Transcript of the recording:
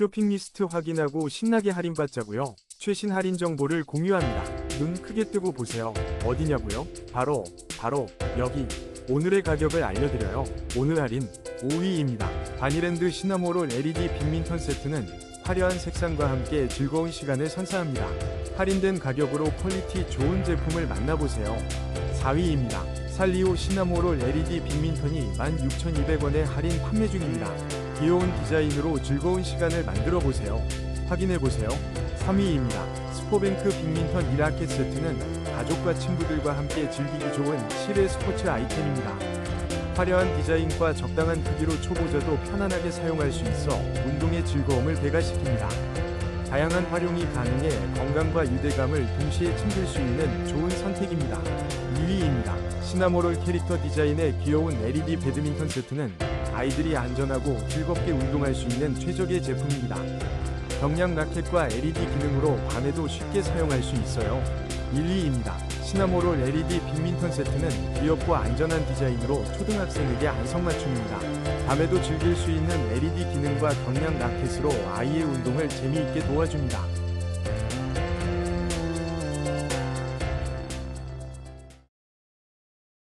쇼핑 리스트 확인하고 신나게 할인받자고요. 최신 할인 정보를 공유합니다. 눈 크게 뜨고 보세요. 어디냐고요? 바로 바로 여기. 오늘의 가격을 알려드려요. 오늘 할인 5위입니다. 바니랜드 시나모롤 LED 빅민턴 세트는 화려한 색상과 함께 즐거운 시간을 선사합니다. 할인된 가격으로 퀄리티 좋은 제품을 만나보세요. 4위입니다. 살리오 시나모롤 LED 빅민턴이 16,200원에 할인 판매 중입니다. 귀여운 디자인으로 즐거운 시간을 만들어 보세요. 확인해 보세요. 3위입니다. 스포뱅크 빅민턴 1라켓 세트는 가족과 친구들과 함께 즐기기 좋은 실외 스포츠 아이템입니다. 화려한 디자인과 적당한 크기로 초보자도 편안하게 사용할 수 있어 운동의 즐거움을 배가시킵니다. 다양한 활용이 가능해 건강과 유대감을 동시에 챙길 수 있는 좋은 선택입니다. 2위입니다. 시나모롤 캐릭터 디자인의 귀여운 LED 배드민턴 세트는 아이들이 안전하고 즐겁게 운동할 수 있는 최적의 제품입니다. 경량 라켓과 LED 기능으로 밤에도 쉽게 사용할 수 있어요. 1위입니다. 시나모롤 LED 빅민턴 세트는 귀엽고 안전한 디자인으로 초등학생에게 안성맞춤입니다. 밤에도 즐길 수 있는 LED 기능과 경량 라켓으로 아이의 운동을 재미있게 도와줍니다.